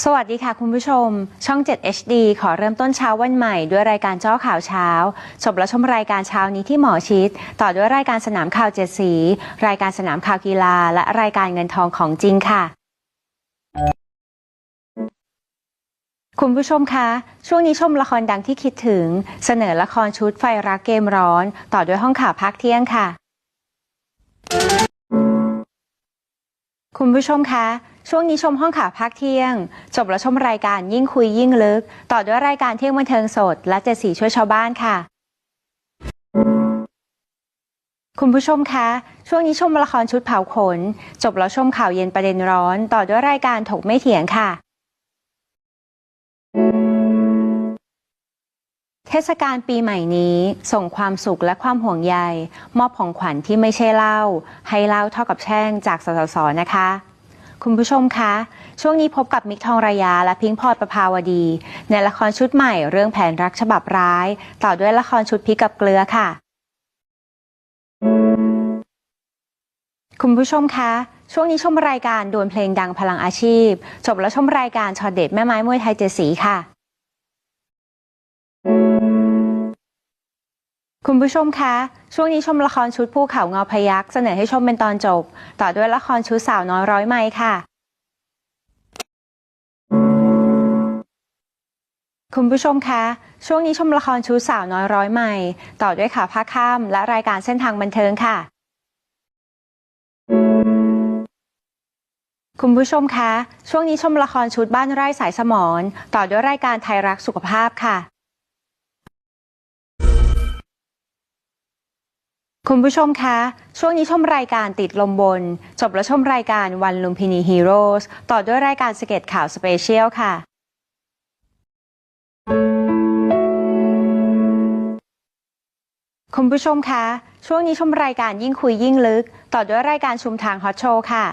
สวัสดีค่ะคุณผู้ชม ช่อง 7 HD ขอเริ่มต้นเช้าวันใหม่ด้วยรายการเจ้าข่าวเช้าจบแล้วชมรายการเช้านี้ที่หมอชิด ต่อด้วยรายการสนามข่าวเจ็ดสี รายการสนามข่าวกีฬา และรายการเงินทองของจริงค่ะ คุณผู้ชมคะ ช่วงนี้ชมละครดังที่คิดถึง เสนอละครชุดไฟรักเกมร้อน ต่อด้วยห้องข่าวพักเที่ยงค่ะ คุณผู้ชมคะ ช่วงนี้ชมห้องข่าวภาคเที่ยง จบแล้วชมรายการยิ่งคุยยิ่งลึก ต่อด้วยรายการเที่ยงบันเทิงสด และเจ็ดสีช่วยชาวบ้านค่ะ คุณผู้ชมคะ ช่วงนี้ชมละครชุดเผาขน จบแล้วชมข่าวเย็นประเด็นร้อน ต่อด้วยรายการถกไม่เถียงค่ะ เทศกาลปีใหม่นี้ ส่งความสุขและความห่วงใย มอบของขวัญที่ไม่ใช่เหล้าให้เหล้าเท่ากับแช่งจากสสสนะคะ คุณผู้ชมคะ ช่วงนี้พบกับมิกทองระยาและพิงค์พลอยประภาวดี ในละครชุดใหม่เรื่องแผนรักฉบับร้าย ต่อด้วยละครชุดพิกกับเกลือค่ะ คุณผู้ชมคะ ช่วงนี้ชมรายการดวลเพลงดังพลังอาชีพ จบแล้วชมรายการช็อตเด็ดแม่ไม้มวยไทยเจสีค่ะ คุณผู้ชมคะ ช่วงนี้ชมละครชุดภูเขาเงาพยักเสนอให้ชมเป็นตอนจบ ต่อด้วยละครชุดสาวน้อยร้อยไม้ค่ะ คุณผู้ชมคะ ช่วงนี้ชมละครชุดสาวน้อยร้อยไม้ต่อด้วยข่าวภาคค่ำและรายการเส้นทางบันเทิงค่ะ คุณผู้ชมคะ ช่วงนี้ชมละครชุดบ้านไร่สายสมรต่อด้วยรายการไทยรักสุขภาพค่ะ คุณผู้ชมคะ ช่วงนี้ชมรายการติดลมบน จบแล้วชมรายการวันลุมพินีฮีโร่ต่อด้วยรายการสเก็ตข่าวสเปเชียลค่ะ คุณผู้ชมคะ ช่วงนี้ชมรายการยิ่งคุยยิ่งลึก ต่อด้วยรายการชุมทางฮอตโชว์ค่ะ